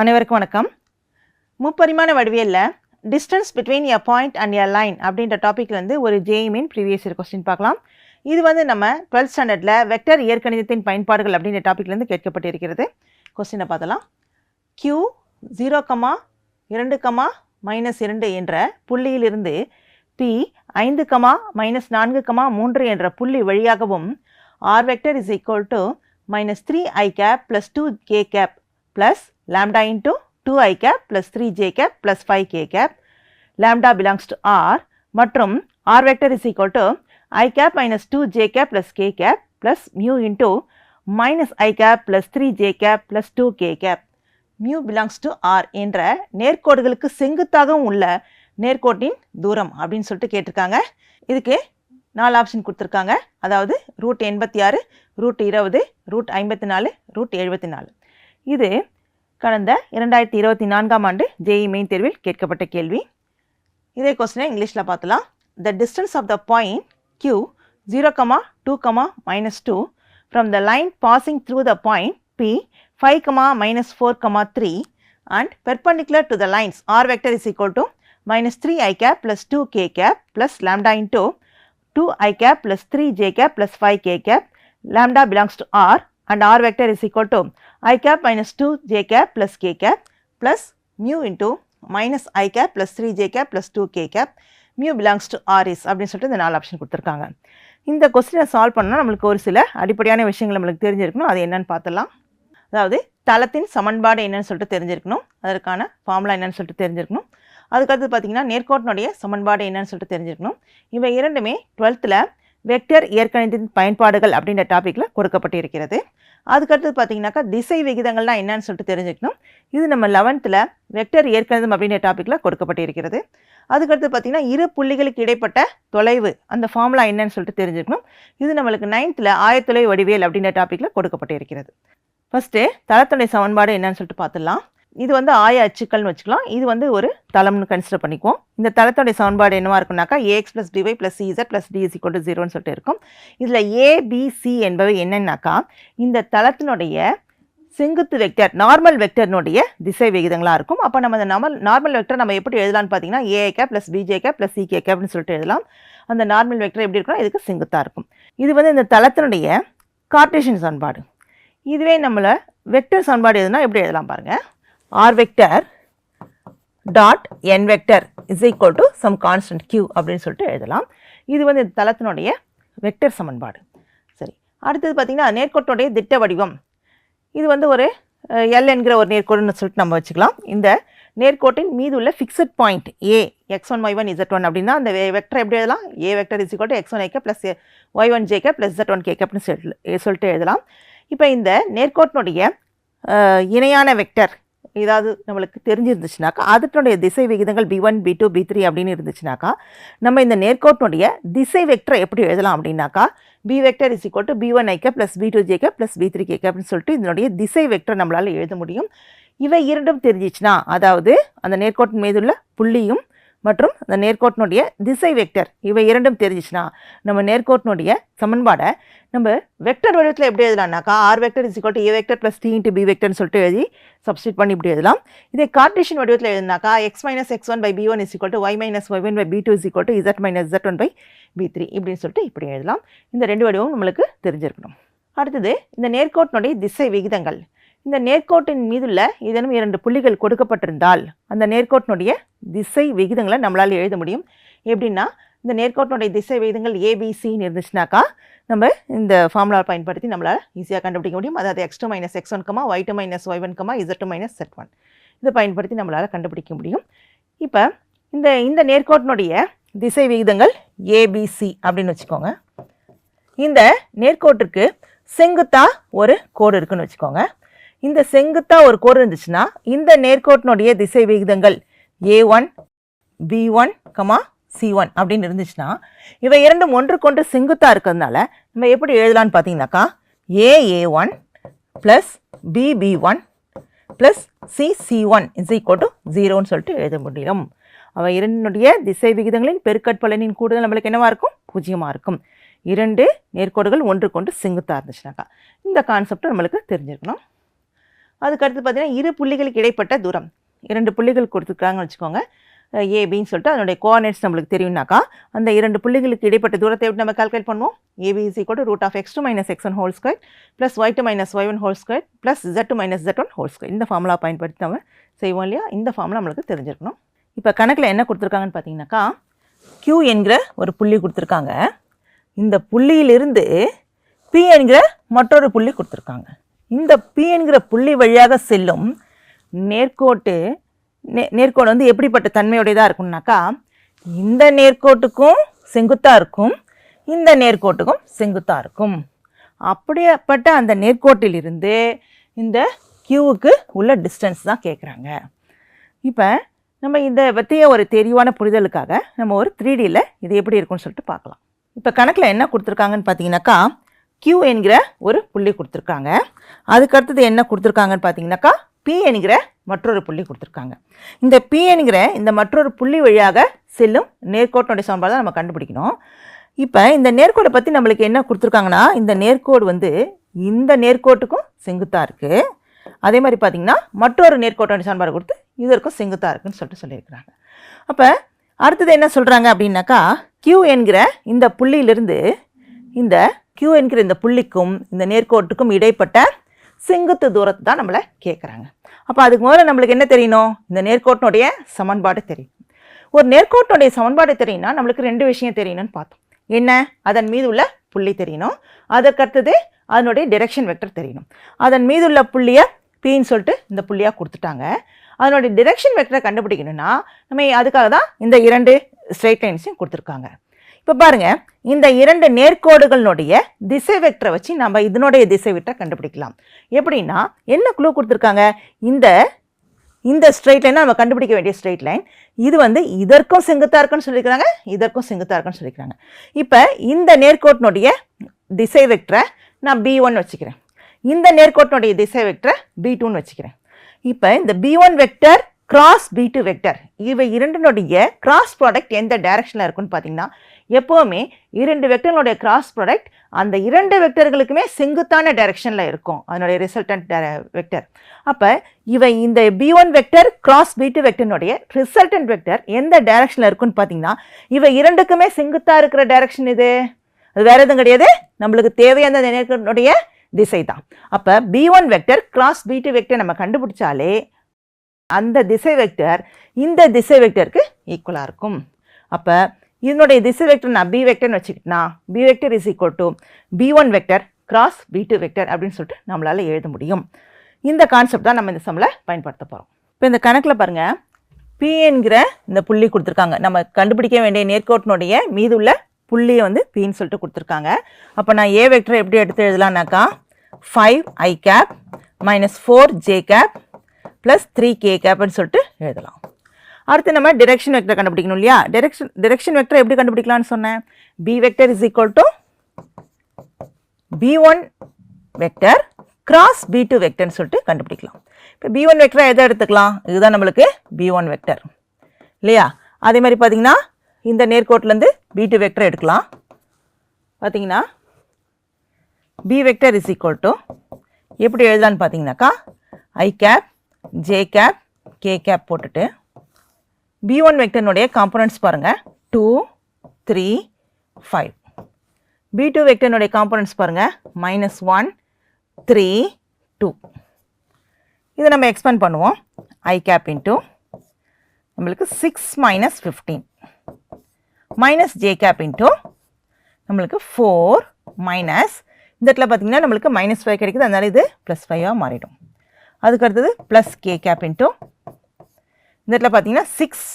அனைவருக்கும் வணக்கம். முப்பரிமாண வடிவியலில் distance between a point and a line அப்படின்ற டாப்பிக்லேருந்து ஒரு ஜேஇமின் ப்ரீவியஸ் இயர் கொஸ்டின் பார்க்கலாம். இது வந்து நம்ம டுவெல்த் ஸ்டாண்டர்டில் வெக்டர் இயற்கணிதத்தின் பயன்பாடுகள் அப்படின்ற டாப்பிக்லேருந்து கேட்கப்பட்டிருக்கிறது. கொஸ்டினை பார்த்தலாம் க்யூ ஜீரோ கமா இரண்டு கமா மைனஸ் இரண்டு என்ற புள்ளியிலிருந்து பி ஐந்து கமா மைனஸ் நான்கு கமா மூன்று என்ற புள்ளி வழியாகவும் R vector is equal to minus three I cap plus two K cap plus lambda into 2i cap plus 3j cap plus 5k cap lambda belongs to r மற்றும் r vector is equal to i cap minus 2j cap plus k cap plus mu into minus i cap plus 3j cap plus 2k cap mu belongs to r என்ற நேர்கோடுகளுக்கு செங்குத்தாகவும் உள்ள நேர்கோட்டின் தூரம் அப்படின்னு சொல்லிட்டு கேட்டிருக்காங்க இதுக்கு நாலு ஆப்ஷன் கொடுத்துருக்காங்க அதாவது ரூட் எண்பத்தி ஆறு ரூட் இருபது ரூட் ஐம்பத்தி நாலு ரூட் எழுபத்தி நாலு இது கடந்த இரண்டாயிரத்தி இருபத்தி நான்காம் ஆண்டு ஜேஇ மெயின் தேர்வில் கேட்கப்பட்ட கேள்வி. இதே கொஸ்டினை இங்கிலீஷில் பார்த்தலாம். The distance of the point Q zero comma two comma minus two from the line passing through the point P five comma minus four comma three and perpendicular to the lines R vector is equal to minus three I cap plus two K cap plus lambda into two I cap plus three J cap plus five K cap lambda belongs to R and R vector is equal to i cap minus 2 j cap plus k cap plus mu into minus i cap plus 3 j cap plus 2 k cap. Mu belongs to r is அப்படின்னு சொல்லிட்டு இந்த நாலு option கொடுத்துருக்காங்க. இந்த கொஸ்டினை solve பண்ணால் நம்மளுக்கு ஒரு சில அடிப்படையான விஷயங்கள் நம்மளுக்கு தெரிஞ்சிருக்கணும். அது என்னென்னு பார்த்தலாம் அதாவது தளத்தின் சமன்பாடு என்னென்னு சொல்லிட்டு தெரிஞ்சிருக்கணும். அதற்கான ஃபார்முலா என்னென்னு சொல்லிட்டு தெரிஞ்சிருக்கணும். அதுக்கடுத்து பார்த்தீங்கன்னா நேர்கோட்டினுடைய சமன்பாடு என்னன்னு சொல்லிட்டு தெரிஞ்சிருக்கணும். இவை இரண்டுமே டுவெல்த்தில் வெக்டர் இயற்கணிதத்தின் பயன்பாடுகள் அப்படின்ற டாப்பிக்கில் கொடுக்கப்பட்டிருக்கிறது. அதுக்கடுத்து பார்த்தீங்கன்னாக்கா திசை விகிதங்கள்லாம் என்னன்னு சொல்லிட்டு தெரிஞ்சுக்கணும். இது நம்ம லெவன்த்தில் வெக்டர் ஏற்கனவே அப்படின்ற டாப்பிக்கில் கொடுக்கப்பட்டிருக்கிறது. அதுக்கடுத்து பார்த்தீங்கன்னா இரு புள்ளிகளுக்கு இடைப்பட்ட தொலைவு அந்த ஃபார்முலா என்னன்னு சொல்லிட்டு தெரிஞ்சுக்கணும். இது நம்மளுக்கு நைன்த்தில் ஆயத்தொலை வடிவியல் அப்படின்ற டாப்பிக்கில் கொடுக்கப்பட்டிருக்கிறது. ஃபஸ்ட்டு தளத்துடைய சமன்பாடு என்னன்னு சொல்லிட்டு பார்த்துடலாம். இது வந்து ஆய அச்சுக்கள்னு வச்சுக்கலாம். இது வந்து ஒரு தளம்னு கன்சிடர் பண்ணிக்குவோம். இந்த தளத்துடைய சமன்பாடு என்னவாக இருக்குனாக்கா AX plus DY plus CZ plus DS equal to ஜீரோன்னு சொல்லிட்டு இருக்கும். இதில் ஏபிசி என்பவை என்னென்னாக்கா இந்த தளத்தினுடைய செங்குத்து வெக்டர் நார்மல் வெக்டர்னுடைய திசை விகிதங்களாக இருக்கும். அப்போ நம்ம அந்த நார்மல் நார்மல் வெக்டர் நம்ம எப்படி எழுதலாம்னு பார்த்தீங்கன்னா AAK plus BJK plus CK அப்படின்னு சொல்லிட்டு எழுதலாம். அந்த நார்மல் வெக்டர் எப்படி இருக்கும்னா இதுக்கு செங்குத்தாக இருக்கும். இது வந்து இந்த தளத்தினுடைய கார்டேஷன் சமன்பாடு. இதுவே நம்மளை வெக்டர் சமன்பாடு எதுனா எப்படி எழுதலாம் பாருங்கள் R vector dot N vector is equal to some constant q அப்படின்னு சொல்லிட்டு எழுதலாம். இது வந்து இந்த தளத்தினுடைய வெக்டர் சமன்பாடு. சரி. அடுத்தது பார்த்திங்கன்னா நேர்கோட்டினுடைய திட்ட வடிவம். இது வந்து ஒரு எல் என்கிற ஒரு நேர்கோடுன்னு சொல்லிட்டு நம்ம வச்சுக்கலாம். இந்த நேர்கோட்டின் மீது உள்ள fixed point A X one Y one Z one அப்படின்னா அந்த வெக்டர் எப்படி எழுதலாம்? A vector is equal to X one AK plus Y one JK plus Z one KK அப்படின்னு சொல்லிட்டு எழுதலாம். இப்போ இந்த நேர்கோட்டினுடைய இணையான வெக்டர் ஏதாவது நம்மளுக்கு தெரிஞ்சிருந்துச்சுனாக்கா அதனுடைய திசை விகிதங்கள் B one B two B three அப்படின்னு இருந்துச்சுனாக்கா நம்ம இந்த நேர்கோட்டினுடைய திசை வெக்டரை எப்படி எழுதலாம் அப்படின்னாக்கா B vector is equal to B one IK plus B two JK plus B three KK அப்படின்னு சொல்லிட்டு இதனுடைய திசை வெக்டர் நம்மளால் எழுத முடியும். இவை இரண்டும் தெரிஞ்சிச்சுன்னா அதாவது அந்த நேர்கோட்டின் மீதுள்ள புள்ளியும் மற்றும் அந்த நேர்கோட்டினுடைய திசை வெக்டர் இவை இரண்டும் தெரிஞ்சிச்சுன்னா நம்ம நேர்கோட்டினுடைய சமன்பாடை நம்ம வெக்டர் வடிவத்தில் எப்படி எழுதலாம்னாக்கா r vector is equal to a vector plus t into b வெக்டர்னு சொல்லிட்டு எழுதி சப்ஸ்டியூட் பண்ணி இப்படி எழுதலாம். இதே கார்டிஷன் வடிவத்தில் எழுதினாக்கா X minus X one by B one is equal to Y minus Y one by B two is equal to Z minus Z one by B three இப்படின்னு சொல்லிட்டு இப்படி எழுதலாம். இந்த ரெண்டு வடிவமும் நம்மளுக்கு தெரிஞ்சிருக்கணும். அடுத்தது இந்த நேர்கோட்டினுடைய திசை விகிதங்கள். இந்த நேர்கோட்டின் மீதுள்ள ஏதேனும் இரண்டு புள்ளிகள் கொடுக்கப்பட்டிருந்தால் அந்த நேர்கோட்டினுடைய திசை விகிதங்களை நம்மளால் எழுத முடியும். எப்படின்னா இந்த நேர்கோட்டினுடைய திசை விகிதங்கள் ஏபிசின்னு இருந்துச்சுனாக்கா நம்ம இந்த ஃபார்முலா பயன்படுத்தி நம்மளால் ஈஸியாக கண்டுபிடிக்க முடியும். அதாவது x two minus x one comma y two minus y one comma z two minus z one இதை பயன்படுத்தி நம்மளால் கண்டுபிடிக்க முடியும். இப்போ இந்த இந்த நேர்கோட்டினுடைய திசை விகிதங்கள் ஏபிசி அப்படின்னு வச்சுக்கோங்க. இந்த நேர்கோட்டிற்கு செங்குத்தா ஒரு கோடு இருக்குன்னு வச்சுக்கோங்க. இந்த செங்குத்தாக ஒரு கோடு இருந்துச்சுன்னா இந்த நேர்கோட்டினுடைய திசை விகிதங்கள் a one b one comma c one அப்படின்னு இருந்துச்சுன்னா இவை இரண்டும் ஒன்றுக்கொன்று செங்குத்தாக இருக்கிறதுனால நம்ம எப்படி எழுதலாம்னு பார்த்தீங்கன்னாக்கா a a one plus b b one plus c c one is equal to ஜீரோன்னு சொல்லிட்டு எழுத முடியும். அவை இரண்டினுடைய திசை விகிதங்களின் பெருக்கற்பலனின் கூடுதல் நம்மளுக்கு என்னவாக இருக்கும்? பூஜ்ஜியமாக இருக்கும். இரண்டு நேர்கோடுகள் ஒன்றுக்கொன்று செங்குத்தாக இருந்துச்சுனாக்கா இந்த கான்செப்ட் நம்மளுக்கு தெரிஞ்சிருக்கணும். அதுக்கு அடுத்து பார்த்தீங்கன்னா இரு புள்ளிகளுக்கு இடைப்பட்ட தூரம். இரண்டு புள்ளிகள் கொடுத்துருக்காங்கன்னு வச்சுக்கோங்க. ஏபின்னு சொல்லிட்டு அதனுடைய கோஆர்டினேட்ஸ் நம்மளுக்கு தெரியும்னாக்கா அந்த இரண்டு புள்ளிகளுக்கு இடைப்பட்ட தூரத்தை எப்படி நம்ம கால்குலேட் பண்ணுவோம்? AB is equal root of x two minus x one whole square plus y two minus y one whole square plus z two minus z one whole square இந்த ஃபார்முலா பயன்படுத்தி நம்ம செய்வோம் இல்லையா? இந்த ஃபார்முலா நம்மளுக்கு தெரிஞ்சிருக்கணும். இப்போ கணக்கில் என்ன கொடுத்துருக்காங்கன்னு பார்த்தீங்கன்னாக்கா க்யூ என்கிற ஒரு புள்ளி கொடுத்துருக்காங்க. இந்த புள்ளியிலிருந்து பி என்கிற மற்றொரு புள்ளி கொடுத்துருக்காங்க. இந்த பி என்கிற புள்ளி வழியாக செல்லும் நேர்கோட்டு நே நேர்கோடு வந்து எப்படிப்பட்ட தன்மையுடையதாக இருக்கும்னாக்கா இந்த நேர்கோட்டுக்கும் செங்குத்தாக இருக்கும் இந்த நேர்கோட்டுக்கும் செங்குத்தாக இருக்கும். அப்படியேப்பட்ட அந்த நேர்கோட்டிலிருந்து இந்த கியூவுக்கு உள்ள டிஸ்டன்ஸ் தான் கேட்குறாங்க இப்போ நம்ம இதை பற்றிய ஒரு தெளிவான புரிதலுக்காக நம்ம ஒரு த்ரீ டியில் இது எப்படி இருக்கும்னு சொல்லிட்டு பார்க்கலாம். இப்போ கணக்கில் என்ன கொடுத்துருக்காங்கன்னு பார்த்தீங்கன்னாக்கா கியூ என்கிற ஒரு புள்ளி கொடுத்துருக்காங்க. அதுக்கு அடுத்தது என்ன கொடுத்துருக்காங்கன்னு பார்த்தீங்கன்னாக்கா பி என்கிற மற்றொரு புள்ளி கொடுத்துருக்காங்க. இந்த பி என்கிற இந்த மற்றொரு புள்ளி வழியாக செல்லும் நேர்கோட்டினுடைய சமன்பாடு தான் நம்ம கண்டுபிடிக்கணும். இப்போ இந்த நேர்கோடை பற்றி நம்மளுக்கு என்ன கொடுத்துருக்காங்கன்னா இந்த நேர்கோடு வந்து இந்த நேர்கோட்டுக்கும் செங்குத்தாக இருக்குது அதே மாதிரி பார்த்தீங்கன்னா மற்றொரு நேர்கோட்டோட சமன்பாடு கொடுத்து இதற்கும் செங்குத்தாக இருக்குன்னு சொல்லிட்டு சொல்லியிருக்கிறாங்க. அப்போ அடுத்தது என்ன சொல்கிறாங்க அப்படின்னாக்கா கியூ என்கிற இந்த புள்ளியிலிருந்து இந்த கியூ என்கிற இந்த புள்ளிக்கும் இந்த நேர்கோட்டுக்கும் இடைப்பட்ட செங்குத்து தூரத்தை தான் நம்மளை கேட்குறாங்க அப்போ அதுக்கு முதல்ல நம்மளுக்கு என்ன தெரியணும்? இந்த நேர்கோட்டினுடைய சமன்பாடு தெரியும். ஒரு நேர்கோட்டினுடைய சமன்பாடு தெரியும்னா நம்மளுக்கு ரெண்டு விஷயம் தெரியணும்னு பார்த்தோம். என்ன? அதன் மீது உள்ள புள்ளி தெரியணும். அதற்கடுத்தது அதனுடைய டிரெக்ஷன் வெக்டர் தெரியணும். அதன் மீது உள்ள புள்ளியை பின்னு சொல்லிட்டு இந்த புள்ளியாக கொடுத்துட்டாங்க. அதனுடைய டிரெக்ஷன் வெக்டரை கண்டுபிடிக்கணும்னா நம்ம அதுக்காக தான் இந்த இரண்டு ஸ்ட்ரைட் லைன்ஸையும் கொடுத்துருக்காங்க. இப்போ பாருங்க இந்த இரண்டு நேர்கோடுகளினுடைய திசை வெக்டரை வச்சு நம்ம இதனுடைய திசை வெக்டரை கண்டுபிடிக்கலாம். எப்படின்னா என்ன க்ளூ கொடுத்துருக்காங்க? இந்த இந்த ஸ்ட்ரெயிட் லைன் நம்ம கண்டுபிடிக்க வேண்டிய ஸ்ட்ரெயிட் லைன் இது வந்து இதற்கும் செங்குத்தாக இருக்குன்னு சொல்லியிருக்கிறாங்க இதற்கும் செங்குத்தாக இருக்குன்னு சொல்லியிருக்கிறாங்க. இப்போ இந்த நேர்கோட்டினுடைய திசை வெக்டரை நான் பி ஒன் வச்சுக்கிறேன். இந்த நேர்கோட்டினுடைய திசை வெக்டரை பி டூன்னு வச்சுக்கிறேன். இப்போ இந்த b one vector cross b two vector இவை இரண்டினுடைய கிராஸ் ப்ராடக்ட் எந்த டைரக்ஷனில் இருக்குன்னு பார்த்தீங்கன்னா எப்போவுமே இரண்டு வெக்டர்களுடைய கிராஸ் ப்ராடக்ட் அந்த இரண்டு வெக்டர்களுக்குமே செங்குத்தான டைரக்ஷனில் இருக்கும். அதனுடைய ரிசல்டன்ட் வெக்டர் அப்போ இவை இந்த b one vector cross b two வெக்டர்னுடைய resultant vector எந்த டைரக்ஷனில் இருக்குன்னு பார்த்தீங்கன்னா இவை இரண்டுக்குமே செங்குத்தாக இருக்கிற டைரக்ஷன் இது. அது வேறு எதுவும் கிடையாது. நம்மளுக்கு தேவையான நினைக்கனுடைய திசை தான் அப்போ b one vector cross b two vector நம்ம கண்டுபிடிச்சாலே அந்த திசை வெக்டர் இந்த திசை வெக்டருக்கு ஈக்குவலாக இருக்கும். அப்போ இதனுடைய திசை வெக்டர் நான் பி வெக்டர்னு வச்சுக்கிட்டேன்னா b vector is equal to b one vector cross b two vector அப்படின்னு சொல்லிட்டு நம்மளால் எழுத முடியும். இந்த கான்செப்ட் தான் நம்ம இந்த சம்மில் பயன்படுத்த போகிறோம் இப்போ இந்த கணக்கில் பாருங்கள் பி என்கிற இந்த புள்ளி கொடுத்துருக்காங்க. நம்ம கண்டுபிடிக்க வேண்டிய நேர்கோட்டினுடைய மீது உள்ள புள்ளியை வந்து பின்னு சொல்லிட்டு கொடுத்துருக்காங்க. அப்போ நான் ஏ வெக்டர் எப்படி எடுத்து எழுதலான்னாக்கா five i cap minus four j cap plus three k கேப்னு சொல்லிட்டு எழுதலாம். அடுத்து நம்ம டிரெக்ஷன் வெக்டர் கண்டுபிடிக்கணும் இல்லையா? டிரெக்ஷன் டிரெக்ஷன் வெக்டர் எப்படி கண்டுபிடிக்கலாம்னு சொன்னேன்? B vector is equal to b one vector cross b two வெக்டர்னு சொல்லிட்டு கண்டுபிடிக்கலாம். இப்போ பி ஒன் வெக்டரை எதை எடுத்துக்கலாம்? இதுதான் நம்மளுக்கு பி ஒன் வெக்டர் இல்லையா? அதே மாதிரி பார்த்தீங்கன்னா இந்த நேர்கோட்டிலேருந்து பி டூ வெக்டர் எடுக்கலாம். பார்த்தீங்கன்னா b vector is equal to எப்படி எழுதலான்னு பார்த்தீங்கன்னாக்கா i cap j cap k cap போட்டுட்டு பி ஒன் வெக்டர்னுடைய காம்பனன்ட்ஸ் பாருங்கள் two three five b two வெக்டர்னுடைய components பாருங்கள் மைனஸ் ஒன் த்ரீ டூ இதை நம்ம எக்ஸ்பேண்ட் பண்ணுவோம். ஐ கேப் இன்ட்டு நம்மளுக்கு six minus fifteen minus j cap into நம்மளுக்கு ஃபோர் மைனஸ் இந்த இடத்துல பார்த்தீங்கன்னா நம்மளுக்கு மைனஸ் ஃபைவ் கிடைக்குது. அதனால இது ப்ளஸ் ஃபைவாக மாறிடும். அதுக்கு அடுத்தது ப்ளஸ் கே கேப் இன்ட்டு இந்த இடத்துல பார்த்தீங்கன்னா சிக்ஸ்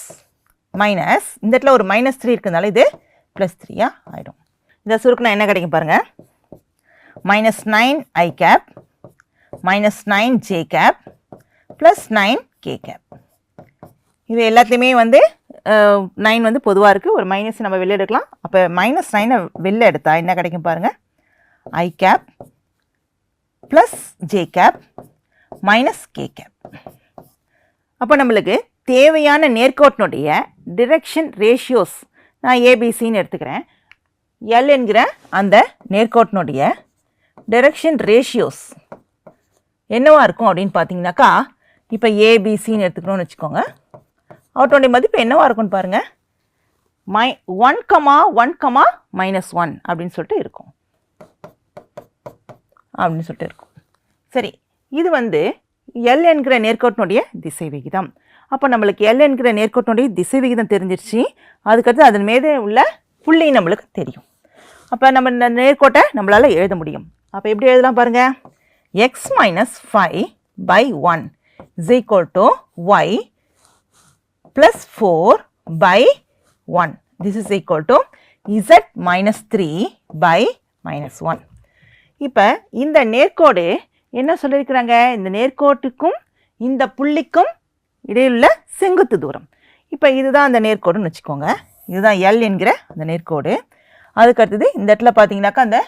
மைனஸ் இந்த இடத்துல ஒரு மைனஸ் த்ரீ இருக்கிறதுனால இது ப்ளஸ் த்ரீயாக ஆகிடும் இந்த சுருக்குனா என்ன கிடைக்கும் பாருங்கள் minus nine i cap minus nine j cap plus nine k cap இது எல்லாத்தையுமே வந்து நைன் வந்து பொதுவாக இருக்குது ஒரு மைனஸ் நம்ம வெளில எடுக்கலாம். அப்போ மைனஸ் நைனை வெளில எடுத்தால் என்ன கிடைக்கும் பாருங்கள் i cap plus j cap minus k cap அப்போ நம்மளுக்கு தேவையான நேர்கோட்டினுடைய டிரெக்ஷன் ரேஷியோஸ் நான் ஏபிசின்னு எடுத்துக்கிறேன். எல் என்கிற அந்த நேர்கோட்டினுடைய டிரெக்ஷன் ரேஷியோஸ் என்னவாக இருக்கும் அப்படின்னு பார்த்தீங்கன்னாக்கா இப்போ ஏபிசின்னு எடுத்துக்கணும்னு வச்சுக்கோங்க. அவற்றோடைய மதிப்பு என்னவாக இருக்கும்னு பாருங்கள் my one comma one comma minus one அப்படின்னு சொல்லிட்டு இருக்கும். அப்படின்னு சொல்லிட்டு இருக்கும். சரி இது வந்து எல் என்கிற நேர்கோட்டினுடைய திசை விகிதம் அப்போ நம்மளுக்கு எல் என்கிற நேர்கோட்டினுடைய திசை விகிதம் தெரிஞ்சிருச்சு. அதுக்கடுத்து அதன் மீது உள்ள புள்ளி நம்மளுக்கு தெரியும். அப்போ நம்ம இந்த நேர்கோட்டை நம்மளால் எழுத முடியும். அப்போ எப்படி எழுதலாம் பாருங்கள் x minus five by one is equal to y plus four by one this is equal to z minus three by minus one இப்போ இந்த நேர்கோடு என்ன சொல்லியிருக்கிறாங்க? இந்த நேர்கோட்டுக்கும் இந்த புள்ளிக்கும் இடையிலுள்ள செங்குத்து தூரம். இப்போ இதுதான் அந்த நேர்கோடுன்னு வச்சுக்கோங்க. இதுதான் எல் என்கிற அந்த நேர்கோடு. அதுக்கு அடுத்தது இந்த இடத்துல பார்த்தீங்கன்னாக்கா அந்த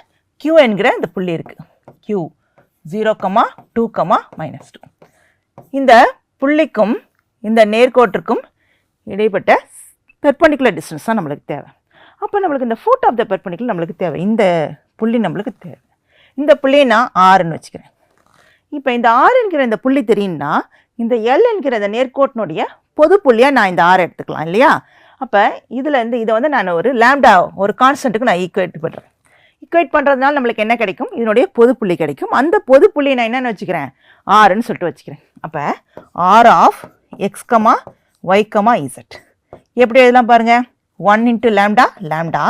க்யூ என்கிற இந்த புள்ளி இருக்குது q zero comma two comma minus two இந்த புள்ளிக்கும் இந்த நேர்கோட்டிற்கும் இடைப்பட்ட பெர்பண்டிகுலர் டிஸ்டன்ஸ் தான் நம்மளுக்கு தேவை. அப்போ நம்மளுக்கு இந்த ஃபுட் ஆஃப் த பெர்பண்டிகுலர் நம்மளுக்கு தேவை. இந்த புள்ளி நம்மளுக்கு தேவை. இந்த புள்ளியை நான் ஆறுன்னு வச்சுக்கிறேன். இப்போ இந்த ஆறு என்கிற இந்த புள்ளி தெரியும்னா இந்த எல் என்கிற இந்த நேர்கோட்டினுடைய பொது புள்ளியாக நான் இந்த ஆறு எடுத்துக்கலாம் இல்லையா? அப்போ இதில் இருந்து இதை வந்து நான் ஒரு லேம்டா ஒரு கான்ஸ்டன்ட்டுக்கு நான் ஈக்குவேட் பண்ணுறேன் ஈக்குவேட் பண்ணுறதுனால நம்மளுக்கு என்ன கிடைக்கும்? இதனுடைய பொது புள்ளி கிடைக்கும். அந்த பொது புள்ளியை நான் என்னென்னு வச்சுக்கிறேன்? ஆறுன்னு சொல்லிட்டு வச்சுக்கிறேன். அப்போ r of x comma y comma z எப்படி எழுதலாம் பாருங்கள் one into lambda lambda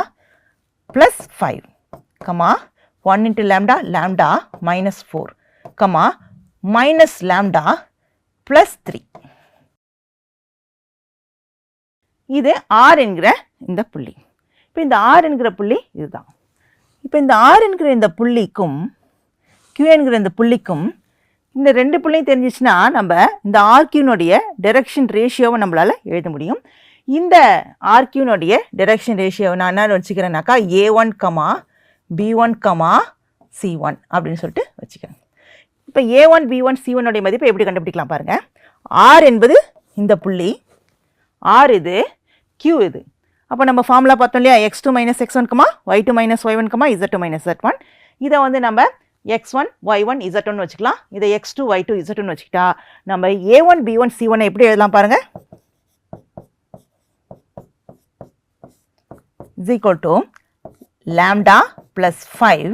plus five comma one into lambda lambda minus four comma minus lambda plus three இது ஆர் என்கிற இந்த புள்ளி. இப்போ இந்த ஆர் என்கிற புள்ளி இதுதான். இப்போ இந்த ஆர் என்கிற இந்த புள்ளிக்கும் கியூ என்கிற இந்த புள்ளிக்கும் இந்த ரெண்டு புள்ளியும் தெரிஞ்சிச்சுன்னா நம்ம இந்த ஆர்கியூனுடைய டெரெக்ஷன் ரேஷியோவை நம்மளால் எழுத முடியும். இந்த ஆர்கியூனுடைய டெரெக்ஷன் ரேஷியோவை நான் என்ன வச்சுக்கிறேன்னாக்கா a one comma b one comma c one அப்படின்னு சொல்லிட்டு வச்சுக்கிறேன். இப்போ a one b one c ஒன்னுடைய மதிப்பை எப்படி கண்டுபிடிக்கலாம் பாருங்கள் ஆர் என்பது இந்த புள்ளி. ஆர் இது கியூ இது. அப்போ நம்ம ஃபார்முலா பார்த்தோம் இல்லையா? X two minus x one comma y two minus y one z two minus z one இதை வந்து நம்ம x one y one z one வச்சுக்கலாம். இதை x two y two z one வச்சுக்கிட்டா நம்ம a one b one c one எப்படி எழுதலாம் பாருங்கள் is equal to lambda plus five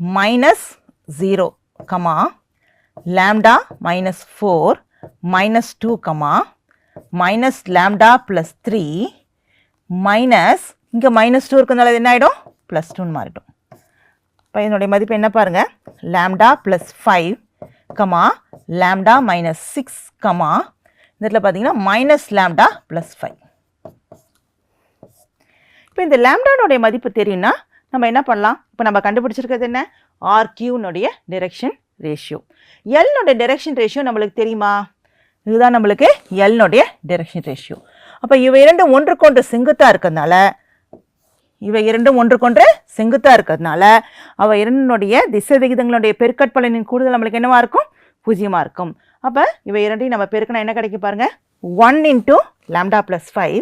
minus zero comma lambda minus four minus two comma minus lambda plus three minus இங்கே minus two இருக்கிறதுனால இது என்ன ஆகிடும் ப்ளஸ் டூன்னு மாறிடும். இப்போ இதனுடைய மதிப்பு என்ன பாருங்கள் lambda plus five comma lambda minus six comma இந்த இடத்துல பார்த்தீங்கன்னா மைனஸ் லேம்டா ப்ளஸ் ஃபைவ் இப்போ இந்த லேம்டானுடைய மதிப்பு தெரியும்னா நம்ம என்ன பண்ணலாம்? இப்போ நம்ம கண்டுபிடிச்சிருக்கிறது என்ன? ஆர்கியூனுடைய டிரெக்ஷன் ரேஷியோ எல்னுடைய டிரெக்ஷன் ரேஷியோ நம்மளுக்கு தெரியுமா? இதுதான் நம்மளுக்கு எல்னுடைய டிரெக்ஷன் ரேஷியோ அப்போ இவை இரண்டும் ஒன்றுக்கொன்று செங்குத்தாக இருக்கிறதுனால இவை இரண்டும் ஒன்றுக்கொன்று செங்குத்தாக இருக்கிறதுனால அவை இரண்டினுடைய திசை விகிதங்களுடைய பெருக்கற்பலனின் கூடுதல் நம்மளுக்கு என்னவாக இருக்கும்? பூஜ்ஜியமாக இருக்கும். அப்போ இவை இரண்டையும் நம்ம பெருக்கினா என்ன கிடைக்கும் பாருங்க? One into lambda plus five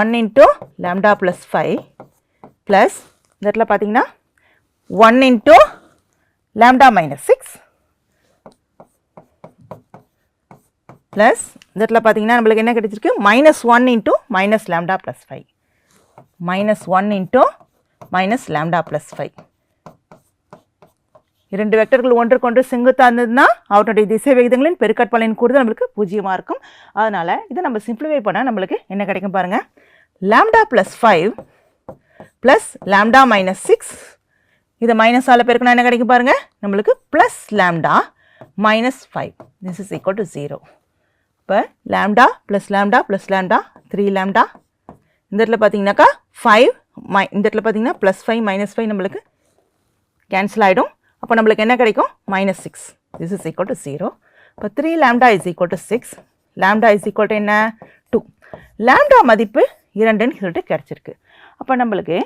one into lambda plus five plus இந்த இடத்துல பார்த்தீங்கன்னா one into lambda minus six plus இந்த இடத்துல பார்த்தீங்கன்னா நம்மளுக்கு என்ன கிடைச்சிருக்கு? Minus one into minus lambda plus five minus one into minus lambda plus five இரண்டு வெக்டர்கள் ஒன்றுக்கொன்று செங்குத்தாக இருந்ததுன்னா அவருடைய திசை விகிதங்களின் பெருக்கற்பலன் கூடுதல் நம்மளுக்கு பூஜ்ஜியமாக இருக்கும். அதனால் இதை நம்ம சிம்பிளிஃபை பண்ணால் நம்மளுக்கு என்ன கிடைக்கும் பாருங்கள் lambda plus five plus lambda minus six இதை மைனஸால் பெருக்கினா என்ன கிடைக்கும் பாருங்கள் நம்மளுக்கு plus lambda minus five this is equal to zero இப்போ lambda plus lambda plus lambda three lambda இந்த இடத்துல பார்த்தீங்கன்னாக்கா ஃபைவ் மை இந்த இடத்துல பார்த்தீங்கன்னா ப்ளஸ் ஃபைவ் மைனஸ் ஃபைவ் நம்மளுக்கு கேன்சல் ஆகிடும் அப்போ நம்மளுக்கு என்ன கிடைக்கும்? Minus six this is equal to zero இப்போ three lambda is equal to six lambda is equal to என்ன? டூ லேம்டா மதிப்பு இரண்டுன்னு சொல்லிட்டு கிடச்சிருக்கு. அப்போ நம்மளுக்கு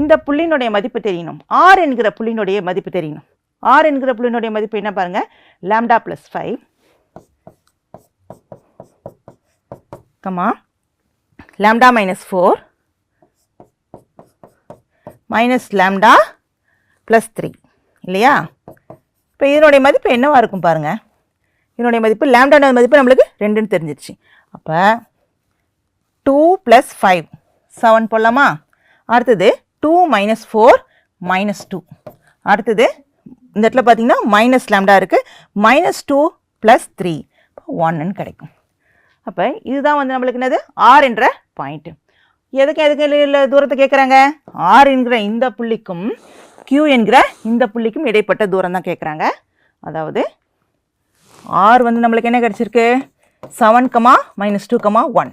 இந்த புள்ளினுடைய மதிப்பு தெரியணும். ஆர் என்கிற புள்ளினுடைய மதிப்பு தெரியணும். ஆர் என்கிற புள்ளினுடைய மதிப்பு என்ன பாருங்கள் lambda plus five comma lambda minus four minus lambda plus three இல்லையா? இப்போ இதனுடைய மதிப்பு என்னவாக இருக்கும் பாருங்கள் இதனுடைய மதிப்பு லேம்டான மதிப்பு நம்மளுக்கு ரெண்டுன்னு தெரிஞ்சிருச்சு. அப்போ டூ ப்ளஸ் ஃபைவ் செவன் போடலாமா? அடுத்தது two minus four minus two அடுத்தது இந்த இடத்துல பார்த்தீங்கன்னா மைனஸ் லேம்டா இருக்குது மைனஸ் டூ ப்ளஸ் த்ரீ ஒன்னு கிடைக்கும். அப்போ இதுதான் வந்து நம்மளுக்கு என்னது? ஆர் என்ற பாயிண்ட்டு எதுக்கு எதுக்கு இல்லை தூரத்தை கேட்குறாங்க ஆர் என்கிற இந்த புள்ளிக்கும் க்யூ என்கிற இந்த புள்ளிக்கும் இடைப்பட்ட தூரம் தான் கேட்குறாங்க அதாவது ஆர் வந்து நம்மளுக்கு என்ன கிடச்சிருக்கு? Seven comma minus two comma one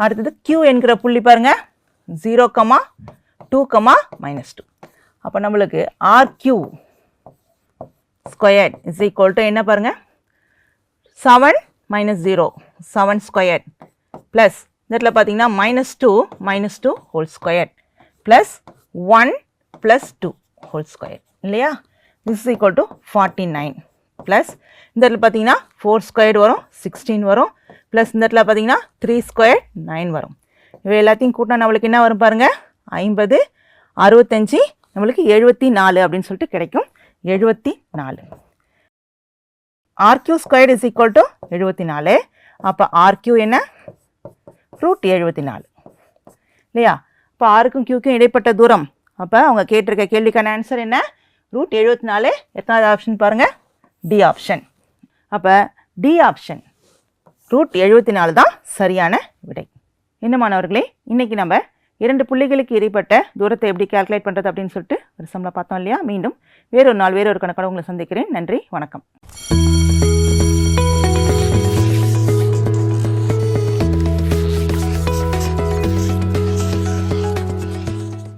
அடுத்தது க்யூ என்கிற புள்ளி பாருங்கள் zero comma two comma minus two அப்போ நம்மளுக்கு RQ square is equal to என்ன பாருங்கள் seven minus zero seven square plus இந்த இடத்துல பார்த்தீங்கன்னா minus two minus two whole square plus one plus two whole square இல்லையா? This is equal to forty nine plus இந்த இடத்துல பார்த்தீங்கன்னா ஃபோர் ஸ்கொயர் வரும் சிக்ஸ்டீன் வரும் ப்ளஸ் இந்த இடத்துல பார்த்தீங்கன்னா த்ரீ ஸ்கொயர் நைன் வரும். இவை எல்லாத்தையும் கூட்டினா நம்மளுக்கு என்ன வரும் பாருங்கள் ஐம்பது அறுபத்தஞ்சி நம்மளுக்கு எழுபத்தி நாலு அப்படின்னு சொல்லிட்டு கிடைக்கும். எழுபத்தி நாலு RQ square is equal to எழுபத்தி நாலு அப்போ ஆர்கியூ என்ன? ரூட் எழுபத்தி நாலு இல்லையா இப்போ ஆருக்கும் கியூக்கும் இடைப்பட்ட தூரம். அப்போ அவங்க கேட்டிருக்க கேள்விக்கான ஆன்சர் என்ன? ரூட் எழுபத்தி நாலு எத்தனாவது ஆப்ஷன் பாருங்கள் டி ஆப்ஷன் அப்போ டி ஆப்ஷன் ரூட் எழுபத்தி நாலு தான் சரியான விடை. என்ன மாணவர்களே இன்றைக்கி நம்ம இரண்டு புள்ளிகளுக்கு இடைப்பட்ட தூரத்தை எப்படி கால்குலேட் பண்ணுறது அப்படின்னு சொல்லிட்டு ஒரு சம்பளம் பார்த்தோம் இல்லையா? மீண்டும் வேறொரு நாள் வேறொரு கணக்கோட உங்களை சந்திக்கிறேன். நன்றி வணக்கம்.